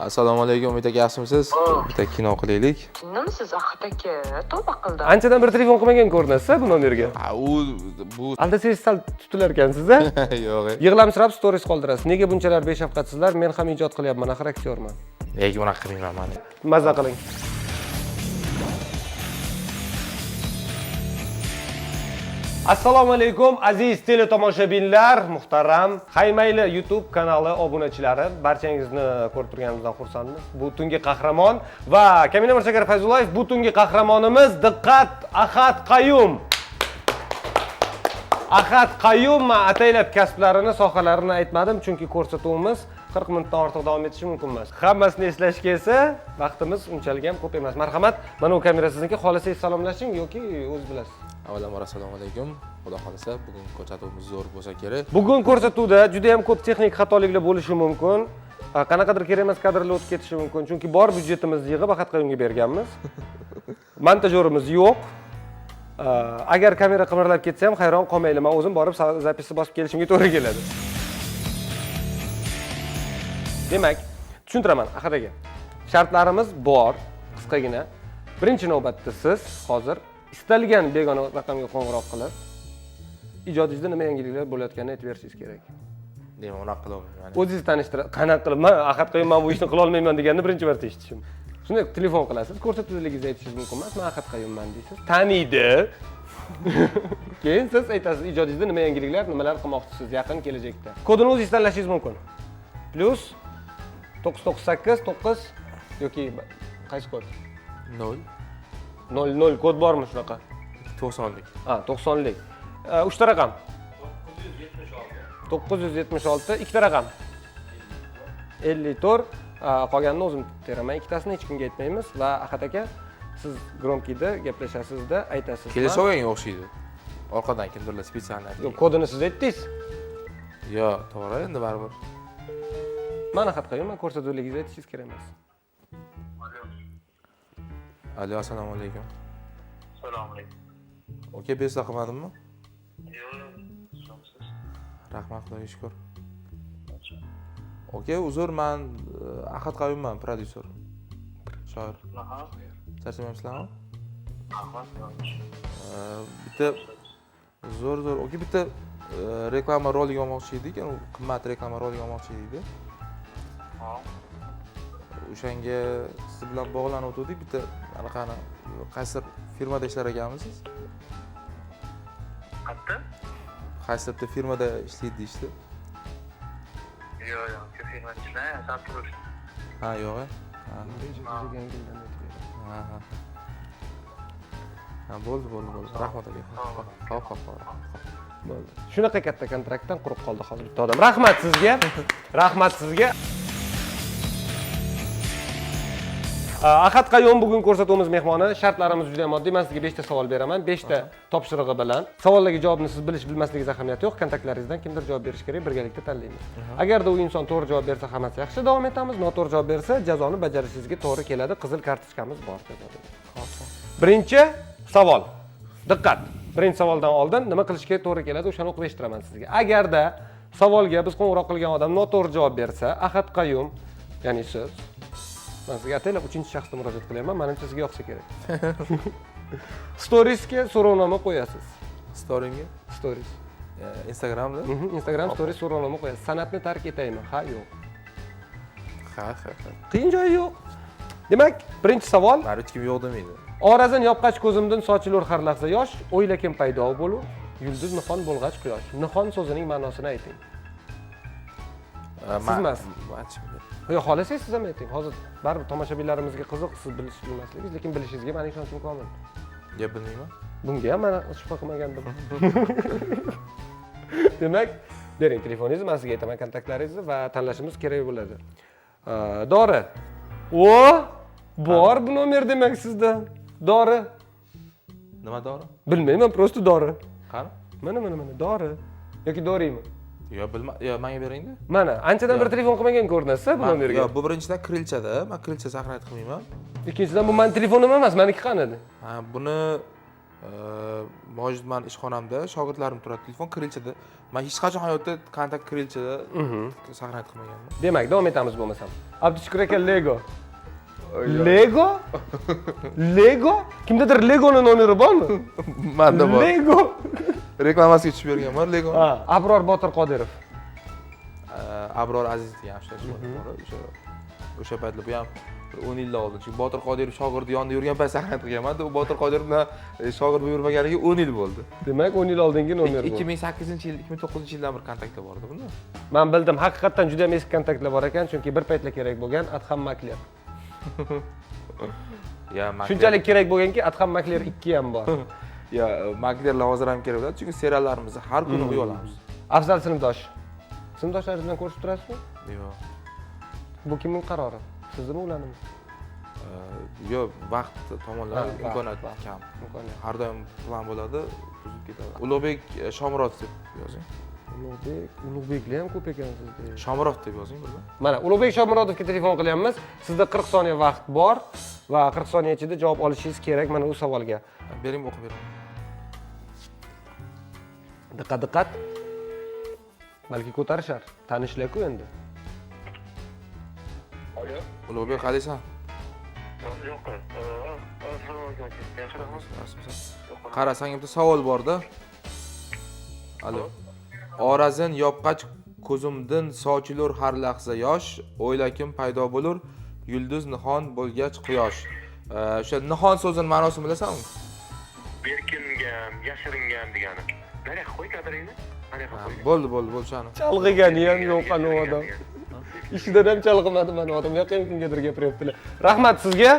assalomu alaykum umid aka yaxshimisiz? Bitta kino qilaylik. Nimsiz Ahad aka? Tavba qildi. anchadan beri telefon qilmagan ko'rinasiz bu nomerga? Ha u bu aldasangiz sal tutilar ekansiz a yo'q yig'lamsirab stories qoldirasiz. Nega bunchalar beshafqatsizlar men ham ijod qilyapman axir aktyorman. Nega unaqa qilmayman man mazza qiling assalomu alaykum aziz teletomoshabinlar muhtaram haymayli youtube kanali obunachilari. Barchangizni ko'rib turganimizdan xursandmiz. Bu tungi qahramon va kamina mirshakar fayzullayev bu tungi qahramonimiz diqqat ahad qayum. Ahad qayum man ataylab kasblarini sohalarini aytmadim chunki ko'rsatuvimiz 40 minutdan ortiq davom etishi mumkin emas. Hammasini eslashga esa vaqtimiz unchalik ham ko'p emas. Marhamat mana bu kamera sizniki. Xohlasangiz salomlashing yoki o'zi bilasiz avvalambor assalomu alaykum. Xudo xohlasa bugun ko'rsatuvimiz zo'r bo'lsa kerak. Bugun ko'rsatuvda juda ham ko'p texnik xatoliklar bo'lishi mumkin. Qanaqadir kerak emas kadrlar o'tib ketishi mumkin. Chunki bor byudjetimizni yig'ib ahad qayumga berganmiz. Montajyorimiz yo'q. Agar kamera qimirlab ketsa ham hayron qolmanglar man o'zim borib zapisni bosib kelishimga to'g'ri keladi demak tushuntiraman aka shartlarimiz bor qisqagina. Birinchi navbatda siz hozir istalgan begona raqamga qo'ng'iroq qilib ijodingizda nima yangiliklar bo'layotganini aytib berishingiz kerak. Deyman unaqa qilolmayman o'zingizni tanishtirib qanaqa qilib man ahad qayum man bu ishni qilolmayman deganni birinchi marta eshitishim. Shunday telefon qilasiz ko'rsatuvdaligingizni aytishingiz mumkin emas man ahad qayumman deysiz. Taniydi. Keyin siz aytasiz ijodingizda nima yangiliklar nimalar qilmoqchisiz yaqin kelajakda. Kodini o'zingiz tanlashingiz mumkin. Plyus to'qqiz to'qqiz sakkiz to'qqiz yoki qaysi kod nol nol nol kod bormi shunaqa to'qsonlik ha to'qsonlik uchta raqam to'qqiz yuz yetmish olti ikkita raqam ellik to'rt qolganini o'zim teraman ikkitasini hech kimga aytmaymiz va ahad aka siz gromkiyda gaplashasizda aytasiz kelishib olganga o'xshaydi orqadan kimdirlar специально Yo'q, kodini siz aytdingiz yo'q to'g'ri endi baribir man ahad qayumman ko'rsatuvligingizni aytishingiz kerak emas. Alo assalomu alaykum. Assalomu alaykum. aka bezla qilmadimmi? Yo'q, rahmat xudoga shukur aka uzr man e, ahad qayumman prodyuser shoir. Charchamayapsizlarmi Rahmat. E, bitta zo'r zo'r. Aka bitta e, reklama roligi olmoqchi edik u qimmat reklama roligi olmoqchi edikda. O'shanga siz bilan bog'lanuvdik bitta anaqani qaysidir firmada ishlar ekanmisiz siz? Qayerda? qaysi bitta firmada ishlaydi deyishdi. Yo'q, yo'q. Ishlayman, sartarosh. ha yo'q e? ha. Ha. Bo'ldi bo'ldi bo'ldi. Rahmat aka. hop hop hop. Bo'ldi. Shunaqa katta kontraktdan quruq qoldi hozir bitta odam. Rahmat sizga. Rahmat sizga ahad qayum bugun ko'rsatuvimiz mehmoni. Shartlarimiz juda ham oddiy man sizga beshta savol beraman. Beshta topshirig'i bilan. Savollarga javobni siz bilish bilmasligingiz ahamiyati yo'q. Kontaktlaringizdan kimdir javob berishi kerak birgalikda tanlaymiz. Agarda u inson to'g'ri javob bersa hammasi yaxshi davom etamiz. Noto'g'ri javob bersa jazoni bajarishingizga to'g'ri keladi. Qizil kartochkamiz bor birinchi savol. Diqqat. Birinchi savoldan oldin nima qilishga to'g'ri keladi? O'shani o'qib eshittiraman sizga. Agarda savolga biz qo'ng'iroq qilgan odam noto'g'ri javob bersa ahad qayum ya'ni siz man sizga ataylab uchinchi shaxsda murojaat qilyapman manimcha sizga yoqsa kerak. Storiesga so'rovnoma qo'yasiz. Storingga? Stories. Instagramda? Mhm, instagram stories so'rovnoma qo'yasiz. San'atni tark etaymi? Ha yo'q. Ha ha ha. Qiyin joyi yo'q. Demak birinchi savol. Mani hech kim yo'q demaydi Orazin yopqach ko'zimdan sochilur har lahza yosh, o'yla kim paydo bo'lur, yulduz nihon bo'lg'ach quyosh. Nihon so'zining ma'nosini ayting. E, Siz emas. man chiqmaydi. Yo, xohlasangiz siz ham ayting. Hozir baribir tomoshabinlarimizga qiziq siz bilish bilmasligingiz, lekin bilishingizga mening ishonchim komil. gap bilmayman Bunga ham man shubha qilmagandim. Demak, bering telefoningizni, men sizga aytaman kontaktlaringizni va tanlashimiz kerak bo'ladi. Dori. O, bor bu nomer demak sizda. Dori. nima dori Bilmayman, просто dori. qani Mana mana mana dori yoki doriymi? Yo bilma yo menga beringda. Mana anchadan beri telefon qilmagan ko'rinasiz bu nomerga. yo bu birinchidan krilchada man krilcha saqlanib qilmayman Ikkinchidan bu mani telefonim emas, meniki qanidi? ha buni mojid man ishxonamda shogirdlarim turadi telefon kirillchada man hech qachon hayotda kontakt kirillchada saqlanib qilmaganman demak davom etamiz bo'lmasam. Abdushukur aka lego. Lego? Lego? Kimdadir legoni nomeri bormi? Manda bor. Lego reklamasiga tushib berganman ha abror botir qodirov. Abror aziz degan bor o'sha o'sha paytlar bu ham bir o'n yillar oldin. Chunki botir qodirov shogirdi yonida yurgan payt saqlanib qilganmanda u botir qodirov bilan e, shogird bo'lib yurmaganiga o'n yil bo'ldi. Demak o'n yil oldingi nomer bu ikki ming sakkizinchi yil ikki ming to'qqizinchi yildan bir kontaktda bor edi bunda. Man bildim haqiqatdan juda ham eski kontaktlar bor ekan chunki bir paytlar kerak bo'lgan adham makler. Shunchalik kerak bo'lganki adham makler ikki ham bor ya maklerlar hozir ham kerak bo'ladi chunki seriallarimizni har kuni qo'ya olamiz afzal sinfdosh. Sinfdoshlaringiz bilan ko'rishib turasizmi? Yo'q. Bu kimning qarori? Siznimi ularnimi yo'q vaqt tomonlama vaqt, imkoniyat kam. Imkoniyat. har doim plan bo'ladi buzib ketadi. Ulug'bek e, shomurodov deb yozing. Ulug'bek ulug'beklar ham ko'p ekan sizda shomurodov deb yozing birga. Mana ulug'bek shomurodovga telefon qilyapmiz. Sizda qirq soniya vaqt bor va qirq soniya ichida javob olishingiz kerak. Mana u savolga. Bering o'qib beraman diqqat diqqat balki ko'tarishar. Tanishlar-ku endi. Alo. ulug'bek qalaysan Yo'q. Assalomu alaykum. Yaxshimisiz? qara sanga bitta savol borda. Alo. Orazin yopqach ko'zimdin sochilur har lahza yosh. O'ylakim paydo bo'lur? Yulduz nihon bo'lgach quyosh. O'sha nihon so'zini ma'nosini bilasanmi? Berkingam, yashiringam degani. Nariyoqqa qo'y kadringni. Qo'y. bo'ldi bo'ldi bo'ldi shani chalg'igani ham yo'q u odam. ishidan ham chalg'imadi mana odam yoqqa ham kimgadir gapiryaptilar. Rahmat sizga.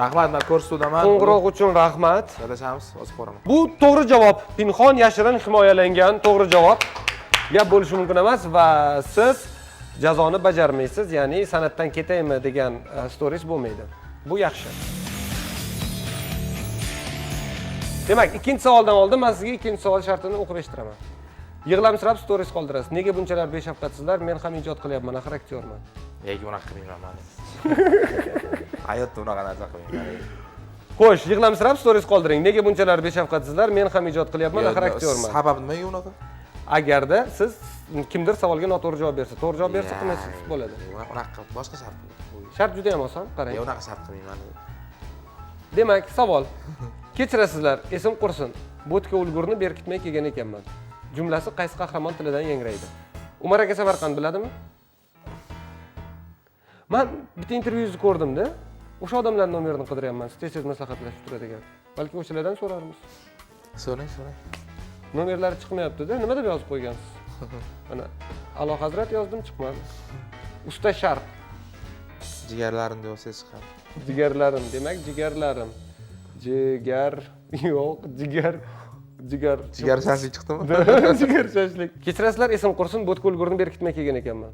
Rahmat man ko'rsatuvdaman qo'ng'iroq uchun rahmat. Gaplashamiz hozir boraman bu to'g'ri javob. Pinhon yashirin himoyalangan to'g'ri javob. Gap bo'lishi mumkin emas va siz jazoni bajarmaysiz ya'ni san'atdan ketaymi degan e, stories bo'lmaydi. Bu yaxshi demak ikkinchi savoldan oldin man sizga ikkinchi savol shartini o'qib eshittiraman yig'lamsirab stories qoldirasiz. Nega bunchalar beshafqatsizlar men ham ijod qilyapman axir aktyorman. Nega unaqa qilmayman man hayotda unaqa narsa qilmayman xo'sh yig'lamsirab stories qoldiring. Nega bunchalar beshafqatsizlar men ham ijod qilyapman axir aktyorman. sabab nimaga unaqa? Agarda siz kimdir savolga noto'g'ri javob bersa to'g'ri javob bersa qilmaysiz bo'ladi. unaqa boshqa shart. Shart juda ham oson qarang. Unaqa shart qilmayman demak savol kechirasizlar esim qursin. Bo'tqa ulgurni berkitmay kelgan ekanman. Jumlasi qaysi qahramon tilidan yangraydi? Umar aka samarqand biladimi? Man bitta intervyuingizni ko'rdimda. O'sha odamlarni nomerini qidiryapman siz tez tez maslahatlashib turadigan. Balki o'shalardan so'rarmiz. So'rang so'rang. Nomerlari chiqmayaptida nima deb yozib qo'ygansiz? Mana alo hazrat yozdim chiqmadi. Usta sharq. Jigarlarimni yozsangiz chiqadi. Jigarlarim demak jigarlarim jigar yo'q jigar jigar. Jigar shashlik chiqdimi? Jigar shashlik. Kechirasizlar esim qursin bo'tqa ulgurni berkitmay kelgan ekanman.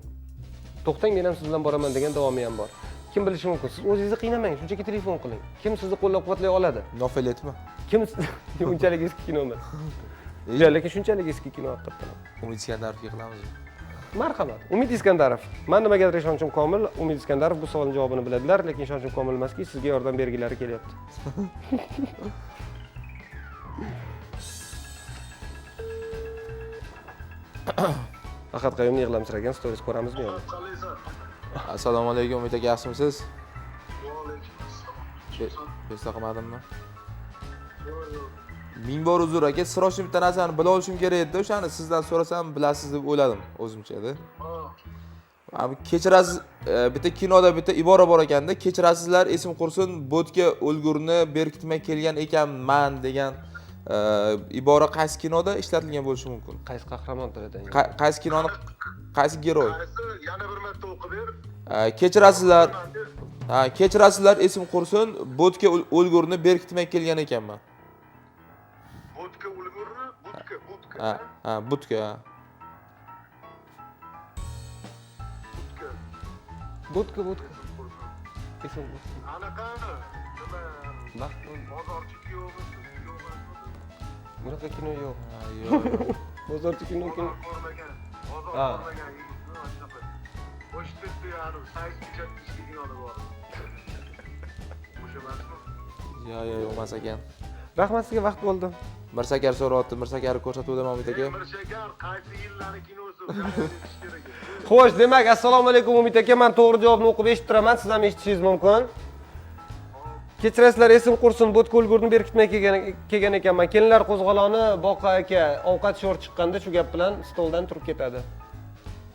To'xtang men ham siz bilan boraman degan davomi ham bor. Kim bilishi mumkin? Siz o'zingizni qiynamang shunchaki telefon qiling. Kim sizni qo'llab quvvatlay oladi? Nofeletmi kim unchalik eski kino emas Yo'q, lekin shunchalik eski kino haqiqatdan umid iskandarovga qilamiz marhamat. Umid iskandarov. Man nimagadir ishonchim komil umid iskandarov bu savolni javobini biladilar lekin ishonchim komil emaski sizga yordam bergilari kelyapti. Faqat qayumni yig'lamsiragan stories ko'ramizmi yo'qmi assalomu alaykum umid aka yaxshimisiz? Be- besta qilmadimmi ming bor uzr aka срочно bitta narsani bila olishim kerak edida o'shani sizdan so'rasam bilasiz deb o'yladim o'zimchada Mana bu kechirasiz e, bitta kinoda bitta ibora bor ekanda kechirasizlar esim qursin bo'tga o'lgurni berkitmay kelgan ekanman degan e, ibora qaysi kinoda ishlatilgan bo'lishi mumkin? Qaysi qahramon tilidan Qa- qaysi kinoni qaysi qaysi yana bir marta o'qib ber. E, kechirasizlar ha kechirasizlar esim qursin bo'tga o'l- o'lgurni berkitmay kelgan ekanman ha ha butka ha. budka budka budka esim qursin anaqani nima baxt bo'ldi. bozorchi kuyovi kuyovi bunaqa kino yo'q Ha, yo'q yo'q. bozorchi kino kino bozor ko'rmagan bozor Ha. ko'rmagan yigitni mana shunaqa o'sha anu sayz ijodchisi kinoda bor o'sha emasmi yo'q yo'q emas ekan rahmat sizga vaqt bo'ldi mirsakar so'rayapti mirsakarni ko'rsatuvdim omid aka Temir shakar qaysi yillarni kinosi xo'sh demak assalomu alaykum umid aka man to'g'ri javobni o'qib eshittiraman siz ham eshitishingiz mumkin. Kechirasizlar esim qursin bo'tqa ulgurni berkitmay kelgan kelgan ekanman. Kelinlar qo'zg'oloni boqa aka ovqat sho'r chiqqanda shu gap bilan stoldan turib ketadi.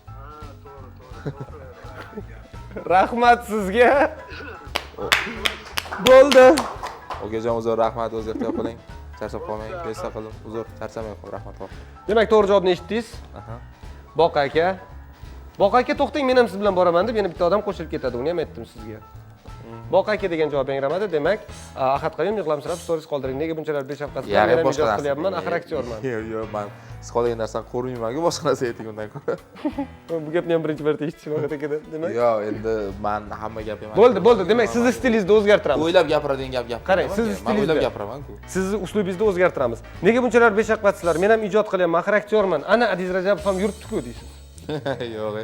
Ha, to'g'ri, to'g'ri. rahmat sizga. Bo'ldi. Okajon uzr rahmat o'zi ehtiyot qiling charchab qolmang besa qildim uzr charchamang rahmat hop demak to'g'ri javobni eshitdingiz? Boqa aka boqa aka to'xtang men ham siz bilan boraman deb yana bitta odam qo'shilib ketadi. Uni ham aytdim sizga boqa aka degan javob yangramadi demak ahad qayum yig'lamsirab stories qoldiring. Nega bunchalar beshafqatsiz Ya, men ham ijod qilyapman axir aktyorman. Yo'q yo'q man siz qolgan narsani ko'rmaymanku boshqa narsa ayting undan ko'ra. Bu gapni ham birinchi marta eshitishim ahad akadan demak. Yo'q endi man hamma gap emas bo'ldi bo'ldi. Demak sizni stilingizni o'zgartiramiz. O'ylab gapiradigan gap gapiraman Qarang, sizni man stilingizda- o'ylab gapiramanku. sizni uslubingizni o'zgartiramiz. Nega bunchalar beshafqatsizlar men ham ijod qilyapman axir aktyorman. Ana adiz rajabov ham yuribdiku deysiz. Yo'q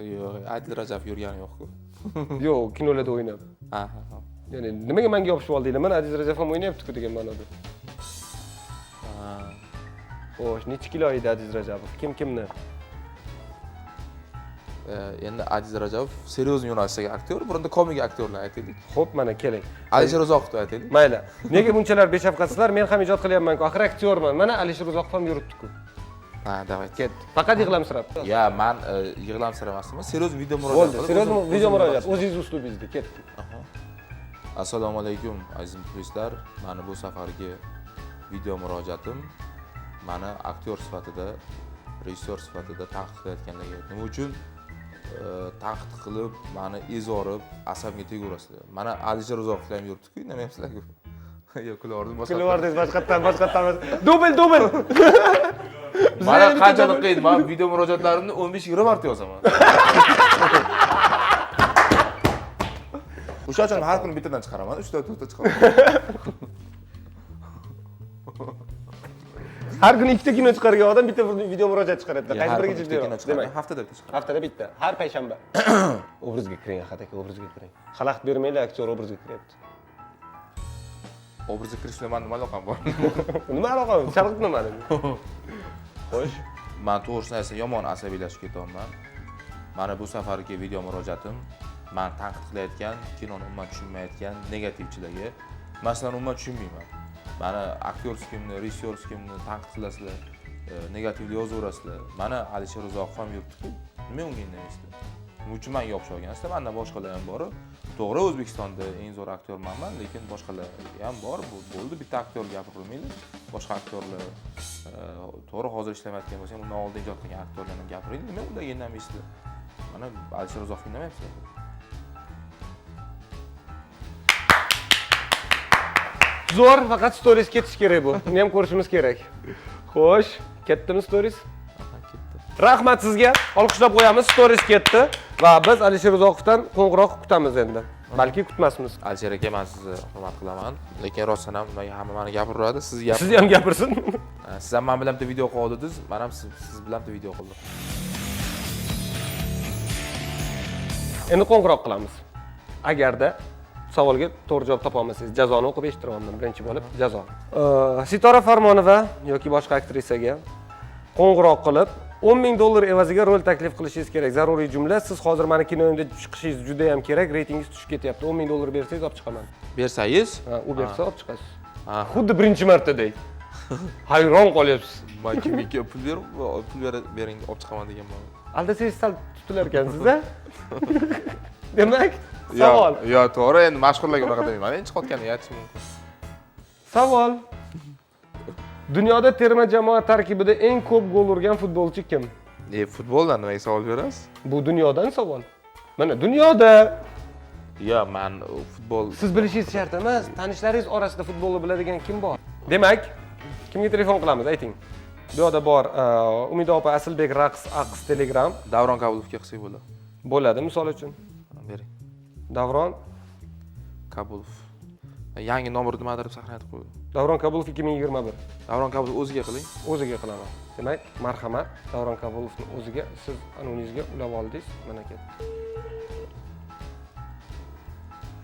yo'q adil rajab yurgani yo'qku yo'q kinolarda o'ynab. Ha ha ha. ya'ni nimaga manga yopishib oldinglar mana adiz rajabov ham o'ynayaptiku degan ma'noda. xo'sh nechi kilo edi adiz rajabov? Kim kimni? E, endi aziz rajabov серьезный yo'nalishdagi aktyor bunda komik aktyorlar aytaylik ho'p mana keling. Alisher uzoqovni aytaylik mayli. Nega bunchalar beshafqatsizlar? Men ham ijod qilyapmanku. Axir aktyorman mana alisher uzoqov ham yuribdiku ha давай. Ketdi faqat yig'lamsirab ya man e, yig'lamsiramasman серьезный video murojaat bo'ldi o'zim- video murojaat murojaat- o'zingiz uslubingizda ketdi Aha. assalomu alaykum aziz muxlislar mani bu safargi video murojaatim mani aktyor sifatida rejissyor sifatida tanqid qilayotganlarga nima uchun tanqid qilib mani ezorib asabimga tegurasizlar mana alisher uzoqov ham yuribdiku indamayapsizlarku yo'q kulyaptim boshqa kulyapsiz boshqatdan boshqatdan dubl dubl mana qanchalik qiyin man video murojaatlarimni o'n besh yigirma marta yozaman o'sha uchun har kuni bittadan chiqaraman uchta to'rtta chiqaraman har kuni ikkita kino chiqargan odam bitta video murojaat chiqaradida qaysi biriga jiddiy demak haftada bitta chiqaraman haftada bitta har payshanba obrazga kiring ahad aka obrazga kiring xalaqit bermanglar aktyor obrazga kiryapti obrazga kirish bilan mani nima aloqam bor nima aloqa chalg'itma mani xo'sh man to'g'risini aytsam yomon asabiylashib ketyapman mana bu safargi video murojaatim man tanqid qilayotgan kinoni umuman tushunmayotgan negativchilarga. Man sizlarni umuman tushunmayman. Mani aktyorskiy kimni rejissyorskiy kimni tanqid qilasizlar e, negativni yozaverasizlar mana alisher uzoqov ham yuribdiku. Nima unga indamaysizlar manga yopishib olgansizlar mandan boshqalar ham bor to'g'ri o'zbekistonda eng zo'r aktyormanman lekin boshqalar ham bor bo'ldi bitta aktyor gapirilmaydi boshqa aktyorlar e, to'g'ri hozir ishlamayotgan bo'lsa ham undan oldin ijod qilgan aktyorlarni gapiring nima undan indamaysizlar mana alisher uzoqov indamayapsizlar zo'r faqat stories ketish kerak bu. Uni ham ko'rishimiz kerak. Xo'sh ketdimi stories? Ketdi. Rahmat sizga. Olqishlab qo'yamiz stories ketdi va biz alisher uzoqovdan qo'ng'iroq kutamiz endi. Balki kutmasmiz. Alisher aka man sizni hurmat qilaman. Lekin rostdan ham hamma mani gapiraveradi siz gap siz ham gapirsin. Siz ham man bilan bitta video qildingiz man ham siz siz bilan bitta video qildim. Endi qo'ng'iroq qilamiz. Agarda savolga to'g'ri javob topa olmasangiz jazoni o'qib eshittiryapman birinchi bo'lib jazo sitora farmonova yoki boshqa aktrisaga qo'ng'iroq qilib 10 ming dollar evaziga rol taklif qilishingiz kerak. Zaruriy jumla. Siz hozir mani kinoyimda chiqishingiz juda yam kerak. Reytingingiz tushib ketyapti. 10 ming dollar bersangiz olib chiqaman. Bersangiz? Ha, u bersa olib chiqasiz. Xuddi birinchi martaday hayron qolyapsiz. Man kimga pul berib pul ber- bering olib chiqaman deganman aldasangiz sal tutilar ekansiz a demak savol. yo'q to'g'ri. Endi mashhurlarga unaqa demayman. Endi chiqayotganini aytishim mumkin. Savol dunyoda terma jamoa tarkibida eng ko'p gol urgan futbolchi kim? E futboldan nimaga savol berasiz? Bu dunyodan savol. Mana dunyoda. Yo'q man u futbol siz bilishingiz shart emas tanishlaringiz orasida futbolni biladigan kim bor? Demak kimga telefon qilamiz ayting. Bu yoqda bor uh, umida opa aslbek raqs aqs telegram. Davron kabulovga qilsak bo'ladi bo'ladi misol uchun. Bering. Davron? Kabulov. Yangi nomer nimadir deb saqlanib qo'ydi davron kabulov 2021 davron kabulov o'ziga qiling. O'ziga qilaman. Demak marhamat davron kabulovni o'ziga siz anoningizga ulab oldingiz. Mana ketdi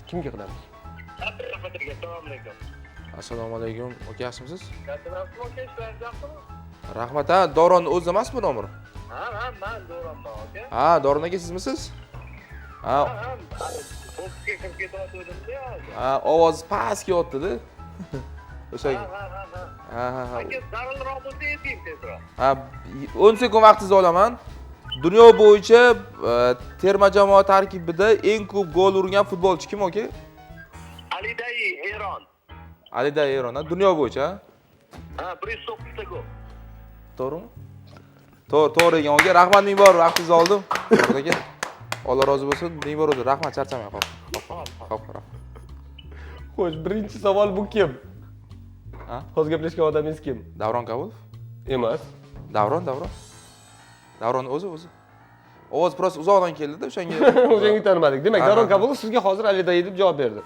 kimga qilamiz? Assalomu alaykum. Assalomu alaykum aka yaxshimisiz rahmat. Ha davronni o'zi emas bu nomer Ha, ha, man Do'ronman aka. ha davron aka sizmisiz ha. Ha ovoz past kelyaptida o'sha Ha, ha, ha, Aka, zararliroq bo'lsa ayting tezroq. ha 10 sekund vaqtingizni olaman. Dunyo bo'yicha e, terma jamoa tarkibida eng ko'p gol urgan futbolchi kim aka Alidai Eron. alida eron ha? Dunyo bo'yicha ha? Ha, 109 ta gol. to'g'rimi? To'g'ri to'g'ri ekan aka rahmat ming bor vaqtingizni oldim. Aka alloh rozi bo'lsin. Ming bor o'zi rahmat charchamang hop hop hop rahmat. Xo'sh birinchi savol bu kim? Hozir gaplashgan odamingiz kim davron kabulov emas davron davron davron o'zi o'zi ovoz просто uzoqdan keldida o'shanga o'zingni tanimadik demak davron kabulov sizga hozir aliday deb javob berdi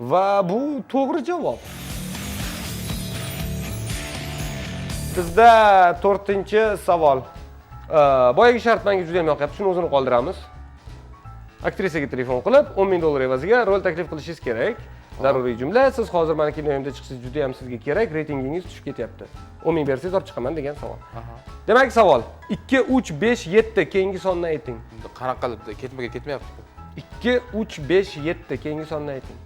va bu to'g'ri javob bizda to'rtinchi savol boyagi shart menga juda ham yoqyapti shuni o'zini qoldiramiz aktrisaga telefon qilib 10 ming dollar evaziga rol taklif qilishingiz kerak zaruriy jumla siz hozir mana kinoyimda chiqishingiz juda ham sizga kerak reytingingiz tushib ketyapti. 10 ming bersangiz olib chiqaman degan savol. Demak savol. 2 3 5 7 keyingi sonni ayting. Qanaqa qilib ketma ket ketmayapti. 2 3 5 7 keyingi sonni ayting.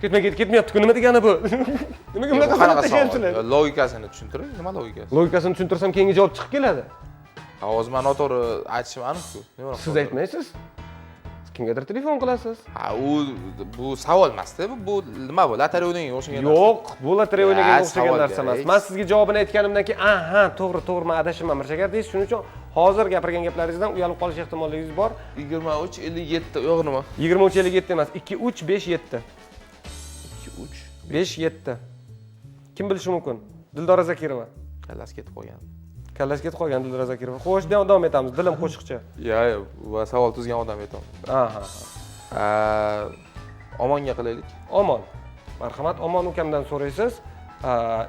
Ketma ket ketmayapti-ku nima degani bu. Nimaga bunaqa qanaqa savol? logikasini tushuntiring nima logikasi? Logikasini tushuntirsam keyingi javob chiqib keladi. Hozir man noto'g'ri aytishim aniqku. Siz aytmaysiz kimgadir telefon qilasiz? Ha u bu savol emasda bu nima bu lotereya o'ynaganga o'xshagan yo'q bu lotereya o'ynaganga o'xshagan narsa emas man sizga javobini aytganimdan keyin aha to'g'ri to'g'ri man adashibman mirshakar deysiz. Shuning uchun hozir gapirgan gaplaringizdan uyalib qolish ehtimolligingiz bor. Yigirma uch ellik yetti yo'q nima yigirma uch ellik yetti emas ikki uch besh yetti. Ikki uch besh yetti. Kim bilishi mumkin? Dildora zakirova. Kallasi ketib qolgan kallasi ketib qolgan dildora zakirova xo'sh davom davom etamiz. Dilim qo'shiqchi. Yo yo va savol tuzgan odam aytaman aha. Omonga qilaylik. Omon. Marhamat omon ukamdan so'raysiz.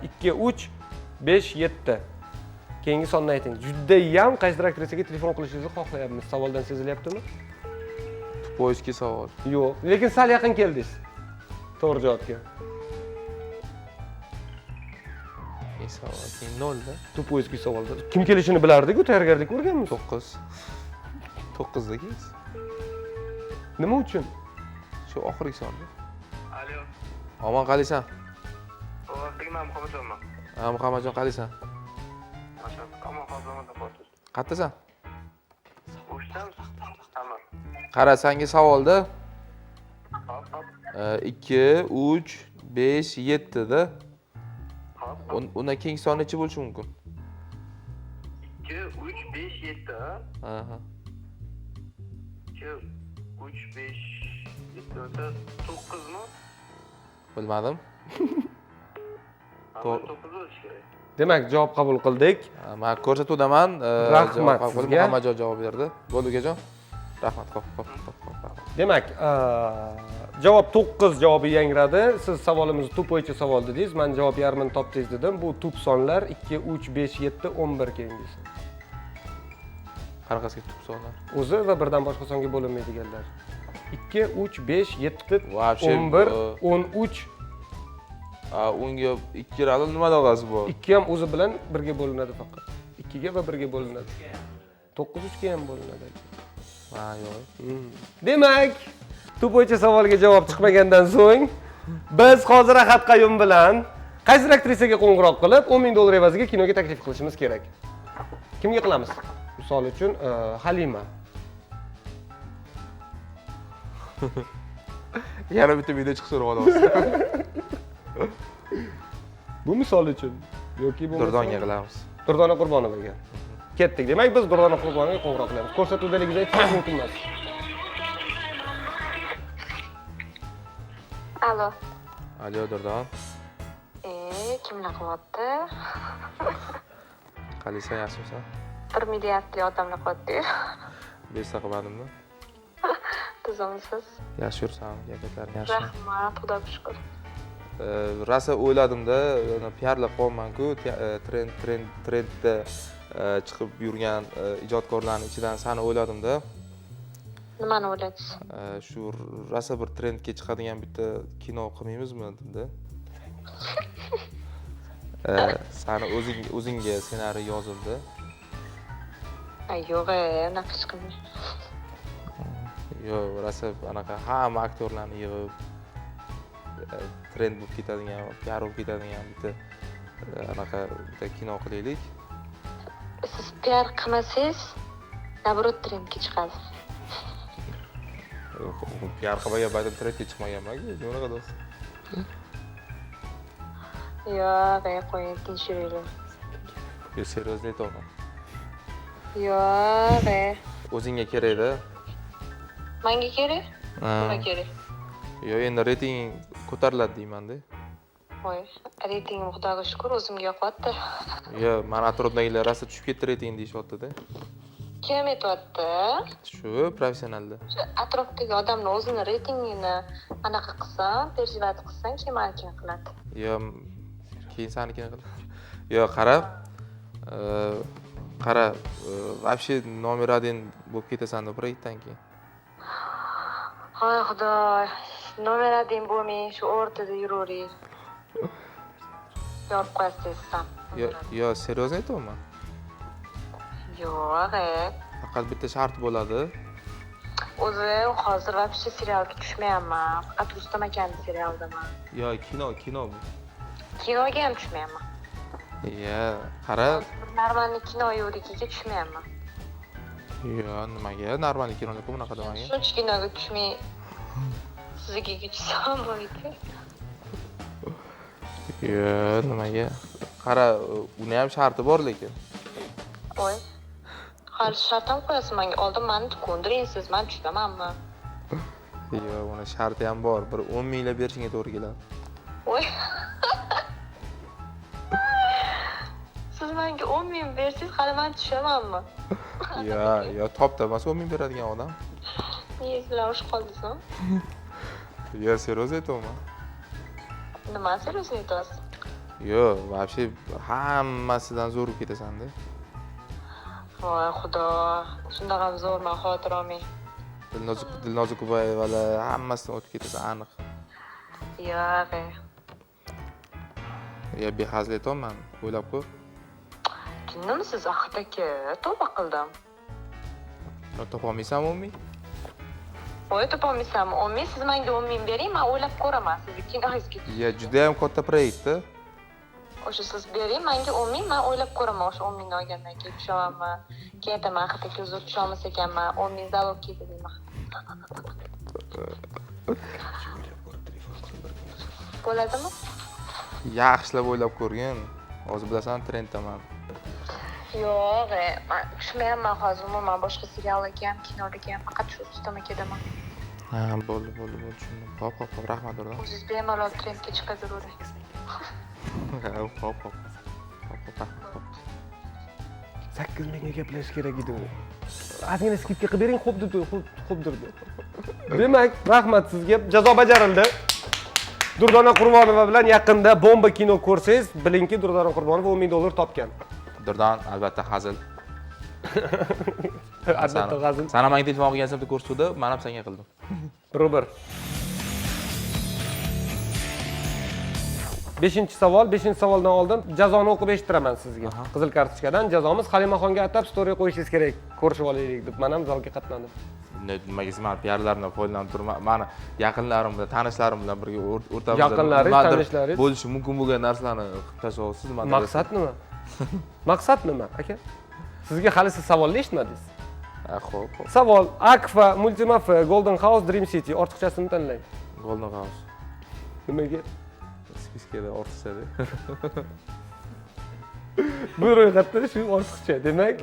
Ikki uch besh yetti. Keyingi sonni ayting. Judayam qaysidir aktrisaga telefon qilishingizni xohlayapmiz. Savoldan sezilyaptimi? Poezdga savol. Yo'q. Lekin sal yaqin keldingiz. To'g'ri javobga e savol keyin nolda tupoyskiy savolda kim kelishini bilardiku tayyorgarlik ko'rganmiz to'qqiz. To'qqizda nima uchun? Shu oxirgi sonda. Alo. omon qalaysan O'zbekman Muhammadjonman. ha muhammadjon hozirda qo'rqdim. qayerdasan O'shdan hamma. qara sanga savolda ikki uch besh yettida undan keyingi son nechi bo'lishi mumkin 2 3 5 7. Aha. 2 3 5 7 o'ta 9 mi? bilmadim To'g'ri. 9 bo'lishi kerak. demak javob qabul qildik Ha, man ko'rsatuvdaman e, Rahmat javob qabul qildim. sizga. muhammadjon javob berdi bo'ldi ukajon rahmat ho'p ho'p ho'p ho'p rahmat. demak javob to'qqiz javobi yangradi. Siz savolimizni tup bo'yicha savol dedingiz. Man javob yarmini topdingiz dedim. Bu tup sonlar ikki uch besh yetti o'n bir keyingisi qanaqasiga tup savollar o'zi va birdan boshqa songa bo'linmaydiganlar. Ikki uch besh yetti o'n bir o'n uch. Unga ikki rali nima aloqasi bor? Ikki ham o'zi bilan birga bo'linadi faqat. Ikkiga va birga bo'linadi. To'qqiz uchga ham bo'linadi. Ha yo'q. Demak tup bo'yicha savolga javob chiqmagandan so'ng biz hozir ahad qayum bilan qaysidir aktrisaga qo'ng'iroq qilib 10 ming dollar evaziga kinoga taklif qilishimiz kerak? Kimga qilamiz? Misol uchun e, halima. Yana bitta video chiqsa urib bu misol uchun yoki bu durdonga qilamiz. Durdona qurbonovaga ketdik demak biz durdona qurbonovaga qo'ng'iroq qilamiz. Ko'rsatuvdaligingizni aytishingiz mumkin emas alo alyo durdon e kimlar qilyapti qalaysan yaxshimisan bir milliardli odamlar qilyapti besta qilmadimmi tuzimsiz yaxshi yursan gapatlaring yaxshi rahmat xudoga shukur rosa o'yladimda piarlab e, trend trend trendda chiqib yurgan ijodkorlarni ichidan sani o'yladimda nimani o'ylaysiz? Shu rosa bir trendga chiqadigan bitta kino qilmaymizmi debdi sani o'zing o'zingga ssenariy yozildi. Yo'q e unaqa hech qilmang yo rosa anaqa hamma aktyorlarni yig'ib e, trend bo'lib ketadigan piar bo'lib ketadigan bitta e, anaqa bitta kino qilaylik. Siz piar qilmasangiz наоборот trendga chiqadi piar qilmagan paytim trendga chiqmaganmanku bunaqa do'st yo'q qo'ying yo серьезно aytyapman yo'q o'zingga kerakda manga kerak nima kerak yo endi reyting ko'tariladi deymanda voy reytingim xudoga shukur o'zimga yoqyapti yo mani atrofdagilar rosa tushib ketdi reyting deyishyaptida kim aytyapti shu professionalda O'sha atrofdagi odamni o'zini reytingini anaqa qilsam переживать keyin maniki qiladi yo keyin sanikini qil yo qara qara вообще номер один bo'lib ketasan deb proyektdan keyin voy xudo nomer один bo'lmang shu o'rtada yuravering yorib qo'yasiz yo yo серьезно aytyapman yo'q faqat bitta shart bo'ladi. O'zi hozir вообще serialga tushmayapman. Faqat rustam akani serialidaman yo kino kino bu. Kinoga ham tushmayapman. Yo qara. Нормальный kino yo'qligiga tushmayapman. Yo nimaga? Нормальный kinolikka bunaqa demaga shuncha kinoga tushmay siznikiga tushsam bo'lmaydi yo nimaga? Qara uni ham sharti bor lekin. Voy hali shart ham qo'yasiz manga oldin mani ko'ndiring siz man tushamanmi yo uni sharti ham bor bir o'n minglab berishingga to'g'ri keladi. Voy. Siz menga o'n ming bersangiz hali man tushamanmi yo yo topda emas o'n ming beradigan odam. Niyangiz bilan urushib qoldingizmi yo серьезно aytyapman. Nima серьезно aytyapsiz? Yo вообще hammasidan zo'r bo'lib ketasanda voy xudo shundoq ham zo'rman xavotir olmang dilnoza kubayevalar hammasidan o'tib ketasan aniq yo'q yo behazil aytyapman o'ylab ko'r jinnimisiz ahid aka tavba qildim topolmaysanmi o'n ming voy topolmaysanmi o'n ming siz menga o'n ming bering man o'ylab ko'raman sizni kinongizga yo judayam katta proyektda o'sha siz bering menga o'n ming man o'ylab ko'raman o'sha o'n mingni olgandan keyin tushamanmi keyin aytaman aka uzr tusholmas ekanman o'n ming залог keldi deyman. Bo'ladimi? Yaxshilab o'ylab ko'rgin hozir bilasan trenddaman. Yo'q e man tushmayapman hozir umuman boshqa seriallarga ham kinolarga ham faqat shu rustam akadaman ha bo'ldi bo'ldi bo'ldi tushundim. Hop hop hop rahmat o'rdan o'zingiz bemalol trendga chiqaveravering hop hop hop sakkiz mingga gaplashish kerak edi u. Ozgina skidka qilib bering xo'p deb xo'p durdi demak rahmat sizga. Jazo bajarildi. Durdona qurbonova bilan yaqinda bomba kino ko'rsangiz bilingki durdona qurbonova o'n ming dollar topgan. Durdon albatta hazil. Albatta g'azil sana manga telefon qilgan bitta ko'rsatuvdi man ham senga qildim. Robert. Beshinchi savol beshinchi savoldan oldin jazoni o'qib eshittiraman sizga. Qizil kartochkadan jazomiz. Halimaxonga atab story qo'yishingiz kerak. Ko'rishib olaylik deb man ham zalga qatnadim nimaga piarlardan foydalanib turib mani yaqinlarim bilan tanishlarim bilan birga o'r- o'rtamizda Yaqinlaringiz, tanishlaringiz? bo'lishi mumkin bo'lgan narsalarni qilib tashlayapsiz maqsad nima? Maqsad nima aka? Sizga hali siz savolni eshitmadingiz. Ho'p savol akfa multimafe golden house dream city ortiqchasini tanlang. Golden house. Nimaga spiskada ortiqchada bu ro'yxatda shu ortiqcha demak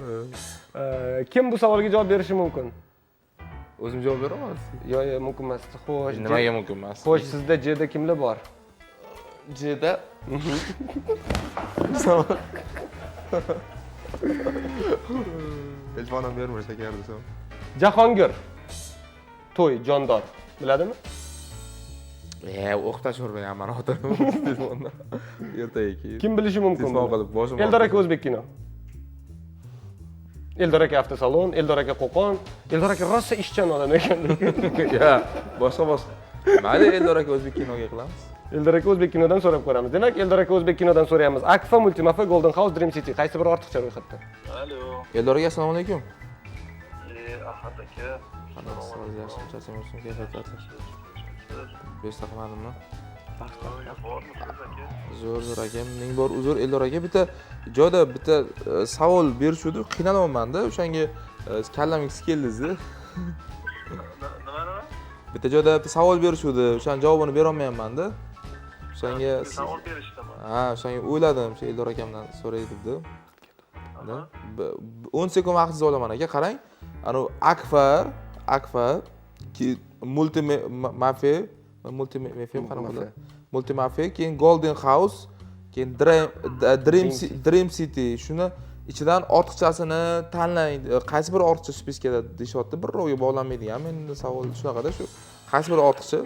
e, kim bu savolga javob berishi mumkin? O'zim javob beraman. Yo yo mumkin emas. Xo'sh nimaga mumkin emas? Xo'sh sizda jda kimlar bor? Jda telefonimni berma shakar desam. Jahongir. To'y jondor. Biladimi e o'qib tashlavermayman mani xotinim telefonda ertaga keyin kim bilishi mumkin telefon qilib boshim eldor aka o'zbek kino eldor aka avtosalon eldor aka qo'qon eldor aka rosa ishchan odam ekan boshqa boshqa. Mayli Eldor aka o'zbek kinoga qilamiz. eldor aka o'zbek kinodan so'rab ko'ramiz demak eldor aka o'zbek kinodan so'raymiz akfa multimafa golden house dream city qaysi biri ortiqcha ro'yxatda Alo. Eldor aka assalomu alaykum. E, Ahad aka. Yaxshimi, kayfiyat Beshta qilmadimmi? Bormisiz aka? Zo'r, zo'r aka. Ming bor uzr Eldor aka. Bitta joyda bitta e, savol berishuvdi, qiynalyapman-da. O'shanga e, kallamga keldiz-da. Nima nima? Bitta joyda bitta savol berishuvdi, o'shani javobini berolmayapman-da. O'shanga Savol berishdimi? ha, o'shanga o'yladim, o'sha Eldor akamdan so'ray debdi. 10 sekund vaqtingizni olaman aka, qarang. Anavi Akfa, Akfa multi mafe, multi mafe qanaqa bo'ladi? Multi mafe, keyin Golden House, keyin Dream Dream Dream City. Shuni ichidan ortiqchasini tanlang. Qaysi biri ortiqcha spiskada deyishyapti. Bir rovga bog'lanmaydigan. Menda savol shunaqada shu. Qaysi biri ortiqcha?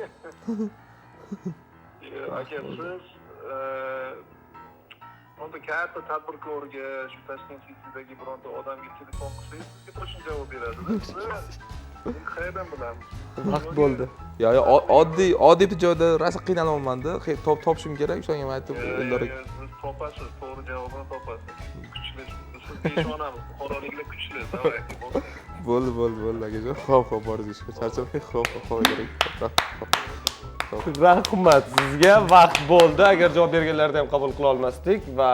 Aka siz onda katta tadbirkorga shu Tashkent City'dagi bironta odamga telefon qilsangiz sizga to'shin javob beradi. Qayerdan bilamiz? vaqt bo'ldi Yo, yo, o- oddiy oddiy bir joyda rosa top topishim kerak, o'shanga men aytib. Siz topasiz, to'g'ri javobini topasiz. Kuchli, siz peshonamiz, buxoroliklar kuchli. Давай. Bo'ldi, bo'ldi, bo'ldi akajon. Xo'p, xo'p, boriz ishga. Charchamang. Xo'p, xo'p, xo'p, kerak. Rahmat sizga vaqt bo'ldi agar javob berganlarida ham qabul qila olmasdik va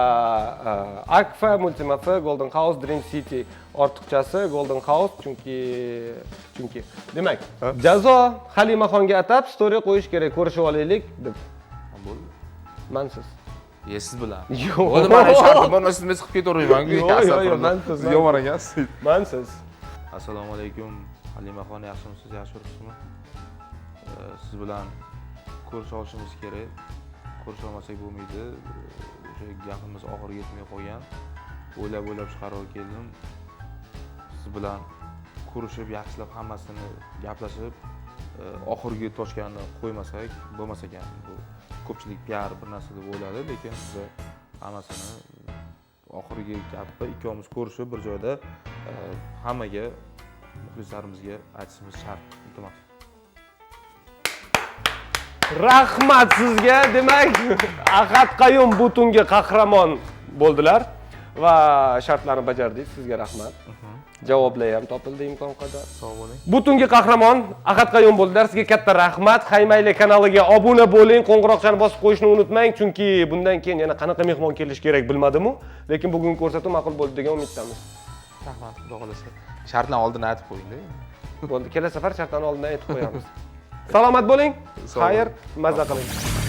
uh, akfa multimafa golden house dream city ortiqchasi golden house chunki chunki demak jazo halimaxonga atab story qo'yish kerak ko'rishib olaylik deb Bo'ldi. mansiz Ye, siz bilan. Yo'q. Bo'ldi, mana bo'lmasa men chiqib ketavermayman-ku. Yo'q, yo'q, yo'q, man siz- Siz yomon ekansiz. mansiz Assalomu alaykum. Halimaxon, yaxshimisiz? Yaxshi turibsizmi? Ee, Siz bilan ko'risha olishimiz kerak. Ko'risha olmasak bo'lmaydi. O'sha gapimiz oxiriga yetmay qolgan. O'ylab o'ylab chiqarib keldim. Siz bilan ko'rishib, yaxshilab hammasini gaplashib, e, oxirgi tochkani qo'ymasak bo'lmas ekan. Bu ko'pchilik piar bir narsa deb o'yladi, lekin biz hammasini oxirgi gapni ikkovimiz ko'rishib bir joyda e, hammaga muxlislarimizga aytishimiz shart. Iltimos. Rahmat sizga. Demak ahad qayum bu tungi qahramon bo'ldilar va shartlarni bajardik. Sizga rahmat. Javoblar ham topildi imkon qadar. Sog' bo'ling. bu tungi qahramon ahad qayum bo'ldilar. Sizga katta rahmat. Haymayli kanaliga obuna bo'ling. Qo'ng'iroqchani bosib qo'yishni unutmang. Chunki bundan keyin yana qanaqa mehmon kelishi kerak bilmadimu. Lekin bugungi ko'rsatuv ma'qul bo'ldi degan umiddamiz. Rahmat, xudo xolasa. Shartni oldin aytib qo'ying-da. bo'ldi. Kelasi safar shartlarni oldindan aytib qo'yamiz salomat bo'ling. Xayr mazza qiling